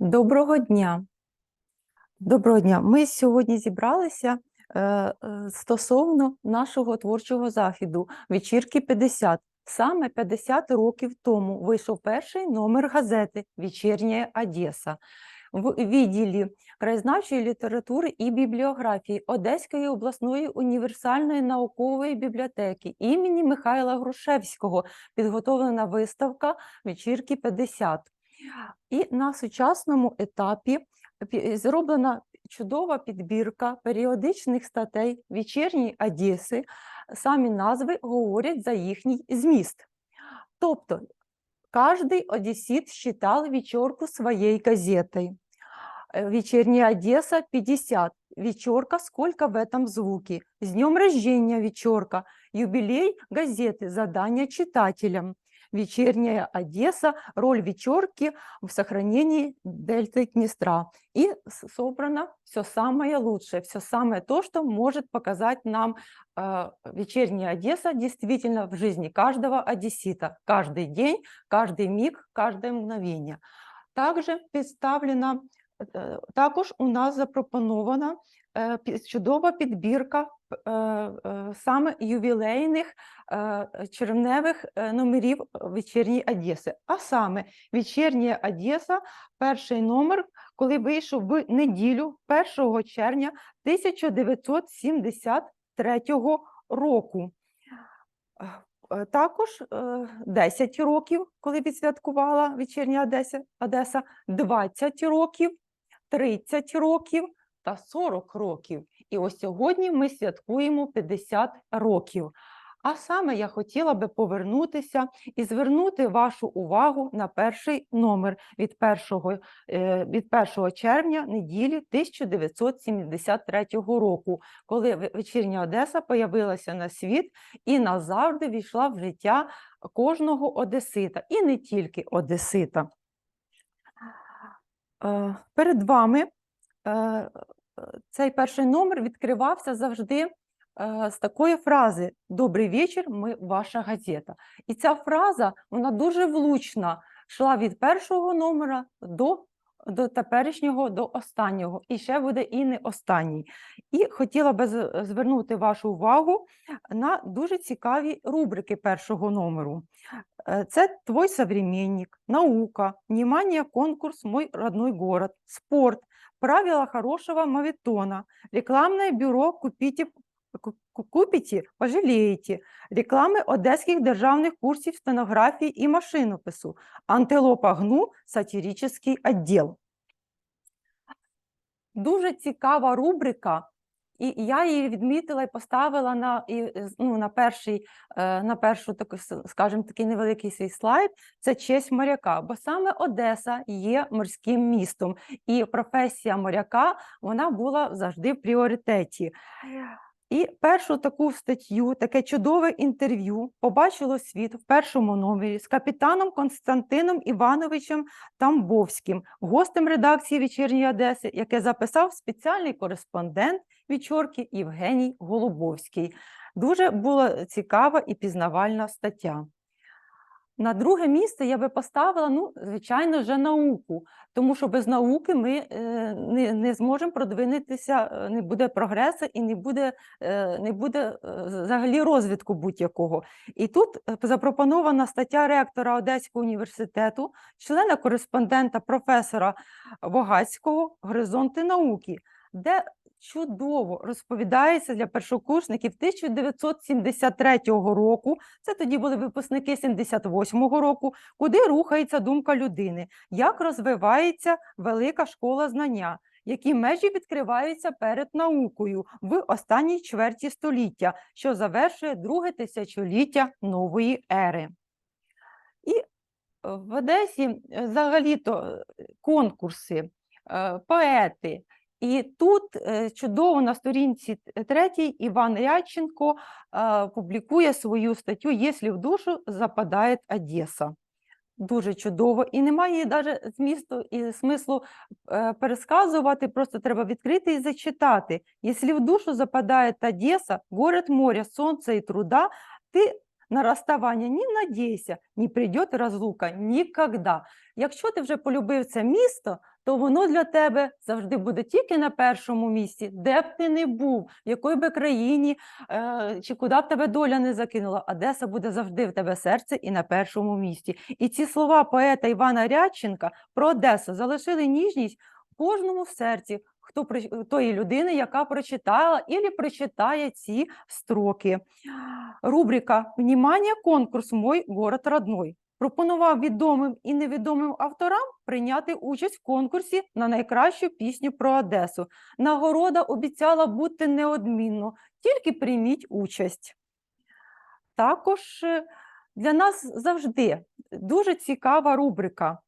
Доброго дня. Доброго дня. Ми сьогодні зібралися е, е, стосовно нашого творчого заходу «Вечірки 50». Саме 50 років тому вийшов перший номер газети «Вечірня Одеса» в відділі краєзнавчої літератури і бібліографії Одеської обласної універсальної наукової бібліотеки імені Михайла Грушевського підготовлена виставка «Вечірки 50». І на сучасному етапі пі- зроблена чудова підбірка періодичних статей вечірньої Одеси. Самі назви говорять за їхній зміст. Тобто, каждый одессит считал вечерку своей газетой. Э, Вечерняя Одесса 50. Вечерка, сколько в этом звуке? С днем рождения вечерка. Юбилей газеты, задание читателям. Вечерняя Одесса, роль вечерки в сохранении дельты Днестра. И собрано все самое лучшее, все самое то, что может показать нам э, вечерняя Одесса действительно в жизни каждого одессита. Каждый день, каждый миг, каждое мгновение. Также представлена, також у нас запропонована е, чудова підбірка е, е, саме ювілейних е, червневих е, номерів вечірньої Одеси. А саме вечірня Одеса, перший номер, коли вийшов в неділю 1 червня 1973 року. Е, Також е, 10 років, коли відсвяткувала вечірня Одеса, 20 років, 30 років та 40 років. І ось сьогодні ми святкуємо 50 років. А саме я хотіла би повернутися і звернути вашу увагу на перший номер від 1, е, від 1 червня неділі 1973 року, коли вечірня Одеса появилася на світ і назавжди війшла в життя кожного одесита, і не тільки одесита. Е, Перед вами е, цей перший номер відкривався завжди е, з такої фрази Добрий вечір, ми ваша газета. І ця фраза вона дуже влучна, йшла від першого номера до, до теперішнього, до останнього, і ще буде і не останній. І хотіла би звернути вашу увагу на дуже цікаві рубрики першого номеру. Э, Це твой современник, наука, внимание, конкурс «Мой родной город», спорт, правила хорошего мавитона, рекламное бюро «Купите, ку- ку- купите пожалієте», реклами одеських державних курсів стенографії і машинопису, антилопа гну, сатирический відділ. Дуже цікава рубрика, і я її відмітила і поставила на, і, ну, на, перший, е, на першу таку, с- скажімо, такий невеликий свій слайд. Це честь моряка, бо саме Одеса є морським містом, і професія моряка вона була завжди в пріоритеті. І першу таку статтю, таке чудове інтерв'ю побачило світ в першому номері з капітаном Константином Івановичем Тамбовським, гостем редакції «Вечірньої Одеси», яке записав спеціальний кореспондент вечірки Євгеній Голубовський. Дуже була цікава і пізнавальна стаття. На друге місце я би поставила, ну, звичайно, вже науку, тому що без науки ми е, не, не зможемо продвинутися, е, не буде прогресу і не буде, е, не буде взагалі розвитку будь-якого. І тут запропонована стаття ректора Одеського університету, члена кореспондента професора Богацького «Горизонти науки», де чудово розповідається для першокурсників 1973 року, це тоді були випускники 78-го року, куди рухається думка людини, як розвивається велика школа знання, які межі відкриваються перед наукою в останній чверті століття, що завершує друге тисячоліття нової ери. І в Одесі е, взагалі-то е, конкурси, е, поети. І тут е, чудово на сторінці третій Іван Рядченко е, публікує свою статтю «Якщо в душу западає Одеса». Дуже чудово. І немає навіть змісту і смислу е, пересказувати, просто треба відкрити і зачитати. «Якщо в душу западає Одеса, город моря, сонця і труда, ти на розставання не надійся, не прийде розлука ніколи. Якщо ти вже полюбив це місто, то воно для тебе завжди буде тільки на першому місці, де б ти не був, в якої би країні е, чи куди б тебе доля не закинула. Одеса буде завжди в тебе серце і на першому місці. І ці слова поета Івана Рядченка про Одесу залишили ніжність кожному в серці. Хто тої людини, яка прочитала і прочитає ці строки. Рубрика «Внимание, конкурс «Мой город родной» пропонував відомим і невідомим авторам прийняти участь в конкурсі на найкращу пісню про Одесу. Нагорода обіцяла бути неодмінно, тільки прийміть участь. Також е, для нас завжди дуже цікава рубрика.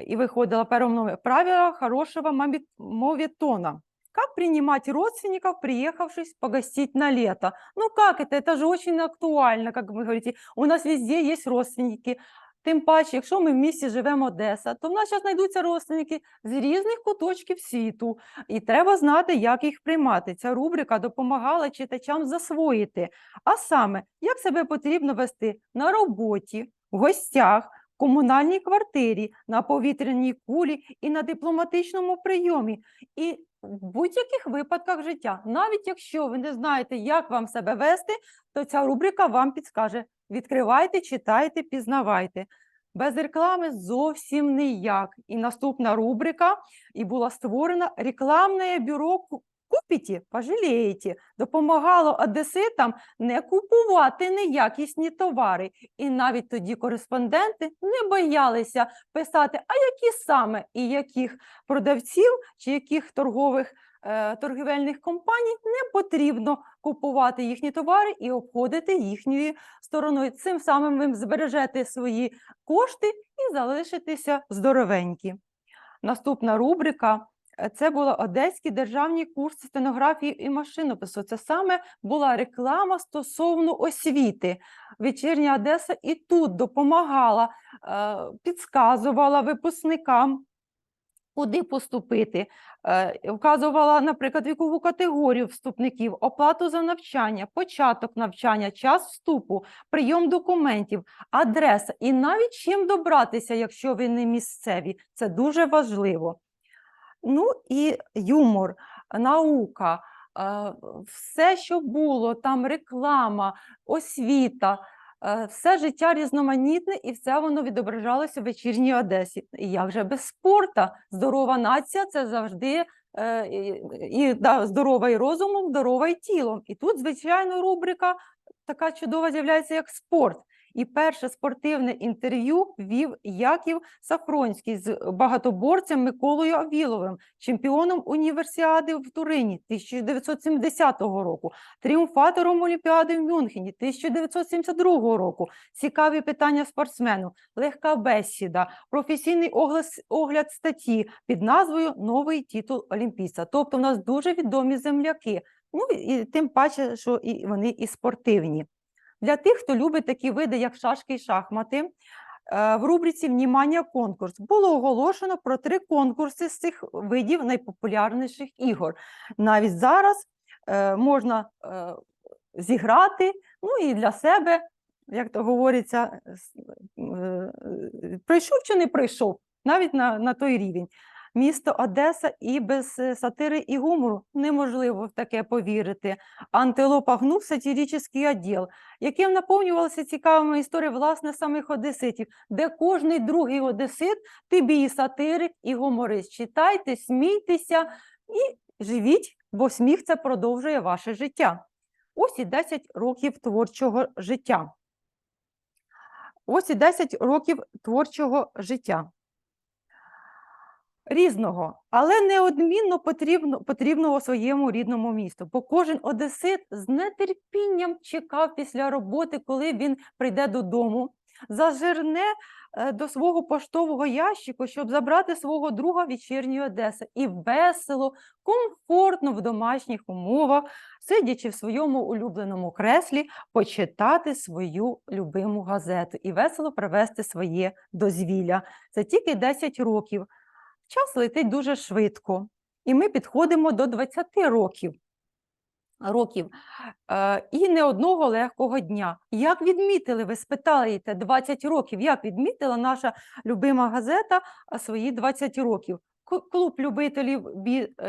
І виходила первым номер «Правила хорошего мами- моветона». Как принимать родственников, приехавшись погостить на лето? Ну как это? Это же очень актуально, как вы говорите. У нас везде є родственники. Тим паче, якщо ми в місті живемо Одеса, то в нас зараз знайдуться родственники з різних куточків світу. І треба знати, як їх приймати. Ця рубрика допомагала читачам засвоїти. А саме, як себе потрібно вести на роботі, в гостях, в комунальній квартирі, на повітряній кулі і на дипломатичному прийомі. І в будь-яких випадках життя, навіть якщо ви не знаєте, як вам себе вести, то ця рубрика вам підскаже. Відкривайте, читайте, пізнавайте. Без реклами зовсім ніяк. І наступна рубрика і була створена рекламне бюро Купіті, пожалієте, допомагало одеситам не купувати неякісні товари. І навіть тоді кореспонденти не боялися писати, а які саме і яких продавців чи яких торгових торгівельних компаній не потрібно купувати їхні товари і обходити їхньою стороною. Цим самим ви збережете свої кошти і залишитеся здоровенькі. Наступна рубрика е, це були одеські державні курси стенографії і машинопису. Це саме була реклама стосовно освіти. Вечірня Одеса і тут допомагала, е, підказувала випускникам. Куди поступити, Е, вказувала, наприклад, вікову категорію вступників, оплату за навчання, початок навчання, час вступу, прийом документів, адреса. І навіть чим добратися, якщо ви не місцеві. Це дуже важливо. Ну і юмор, наука, е, все, що було, там реклама, освіта, все життя різноманітне, і все воно відображалося в вечірній Одесі. І я вже без спорта? Здорова нація це завжди е, і, і да, здорова і розумом, здорова і тілом. І тут, звичайно, рубрика така чудова з'являється, як спорт. І перше спортивне інтерв'ю вів Яків Сафронський з багатоборцем Миколою Авіловим, чемпіоном універсіади в Турині 1970 року, тріумфатором Олімпіади в Мюнхені 1972 року. Цікаві питання спортсмену, легка бесіда, професійний огляд статті під назвою Новий титул олімпійця. Тобто, в нас дуже відомі земляки. Ну і тим паче, що і вони і спортивні. Для тих, хто любить такі види, як шашки і шахмати, е, в рубриці «Внімання конкурс» було оголошено про три конкурси з цих видів найпопулярніших ігор. Навіть зараз е, можна е, зіграти, ну і для себе, як то говориться, прийшов чи не прийшов, навіть на, на той рівень. Місто Одеса і без е, сатири і гумору неможливо в таке повірити. Антилопа гнув сатиричний відділ, яким наповнювалися цікавими історіями власне самих одеситів, де кожний другий одесит тобі і сатирик, і гуморист. Читайте, смійтеся і живіть, бо сміх це продовжує ваше життя. Ось і 10 років творчого життя. Ось і 10 років творчого життя. Різного, але неодмінно потрібно, потрібного своєму рідному місту. Бо кожен одесит з нетерпінням чекав після роботи, коли він прийде додому, зажирне е, до свого поштового ящику, щоб забрати свого друга вечірньої Одеси. І весело, комфортно в домашніх умовах, сидячи в своєму улюбленому креслі, почитати свою любиму газету і весело провести своє дозвілля. Це тільки 10 років. Час летить дуже швидко, і ми підходимо до 20 років. років е, і не одного легкого дня. Як відмітили, ви спитаєте 20 років, як відмітила наша любима газета свої 20 років? Клуб любителів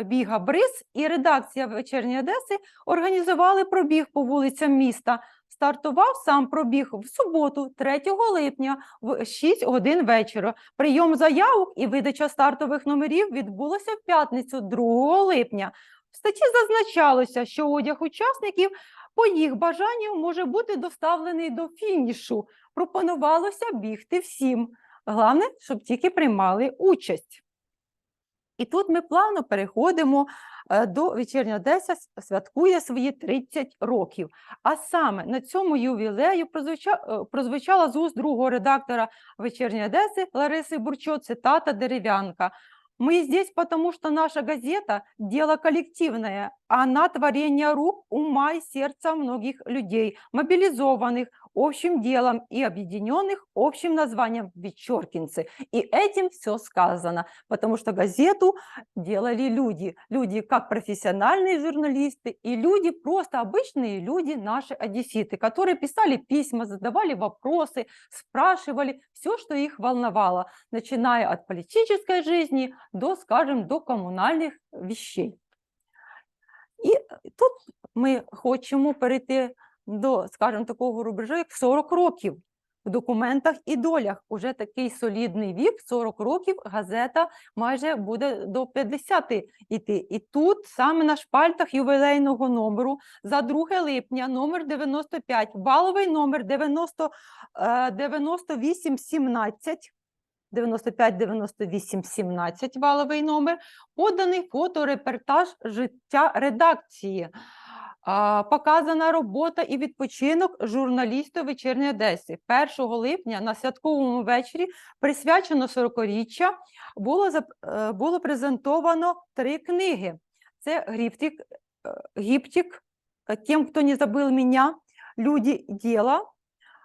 біга Бриз і редакція вечірньої Одеси організували пробіг по вулицям міста. Стартував сам пробіг в суботу, 3 липня, в 6 годин вечора. Прийом заявок і видача стартових номерів відбулося в п'ятницю, 2 липня. В статті зазначалося, що одяг учасників по їх бажанню може бути доставлений до фінішу. Пропонувалося бігти всім. Головне, щоб тільки приймали участь. І тут ми плавно переходимо е, до вечірня Одеса святкує свої 30 років. А саме на цьому ювілею е, прозвучала з уст другого редактора вечірньої Одеси Лариси Бурчо цитата дерев'янка. Мы здесь, потому что наша газета – дело коллективное, она творение рук, ума и сердца многих людей, мобилизованных общим делом и объединенных общим названием «Вечеркинцы». И этим все сказано, потому что газету делали люди. Люди как профессиональные журналисты и люди, просто обычные люди, наши одесситы, которые писали письма, задавали вопросы, спрашивали все, что их волновало, начиная от политической жизни до, скажем, до комунальних вещей. І тут ми хочемо перейти до, скажімо, такого рубежу, як 40 років. В документах і долях уже такий солідний вік, 40 років, газета майже буде до 50 іти. І тут саме на шпальтах ювілейного номеру за 2 липня, номер 95, баловий номер 90, е, 9817, 95-98-17 валовий номер, поданий фоторепортаж життя редакції. А, Показана робота і відпочинок журналісту вечірньої Одеси. 1 липня на святковому вечорі, присвячено 40-річчя, було, зап- е, було презентовано три книги. Це Гіптик, Гіптик «Тем, кто не забыл меня», «Люди дела»,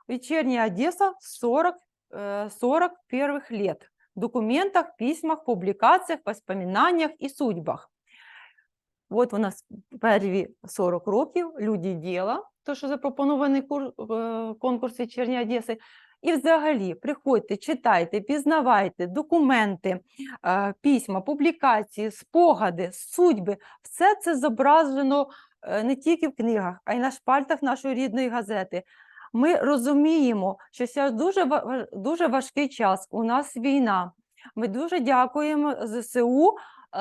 «Вечерняя Одесса» 40, э, 40 первых лет в документах, письмах, публикациях, воспоминаниях і судьбах. От у нас перві 40 років люди діла, то що запропонований кур, е, конкурс «Вечірня Одеси». І взагалі приходьте, читайте, пізнавайте документи, е, письма, публікації, спогади, судьби. Все це зображено е, не тільки в книгах, а й на шпальтах нашої рідної газети. Ми розуміємо, що зараз дуже, дуже важкий час. У нас війна. Ми дуже дякуємо ЗСУ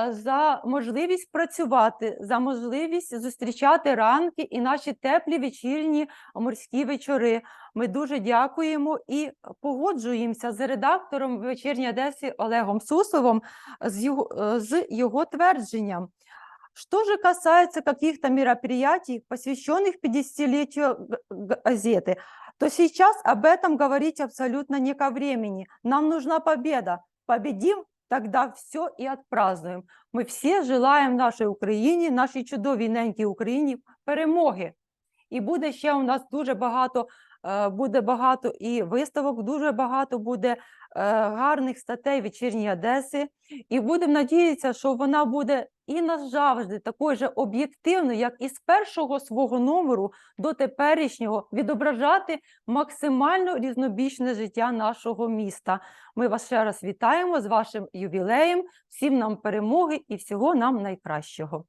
за можливість працювати, за можливість зустрічати ранки і наші теплі вечірні морські вечори. Ми дуже дякуємо і погоджуємося з редактором вечірньої Одеси Олегом Сусловим з його, е, з його твердженням. Что же касается каких-то мероприятий, посвященных 50-летию г- г- газеты, то сейчас об этом говорить абсолютно не ко времени. Нам нужна победа. Победим, тогда все и отпразднуем. Ми всі желаємо нашій Україні, нашій чудовій ненькій Україні перемоги. І буде ще у нас дуже багато, буде багато і виставок, дуже багато буде е, гарних статей вечірньої Одеси. І будемо надіятися, що вона буде і назавжди такою же об'єктивною, як і з першого свого номеру до теперішнього, відображати максимально різнобічне життя нашого міста. Ми вас ще раз вітаємо з вашим ювілеєм, всім нам перемоги і всього нам найкращого.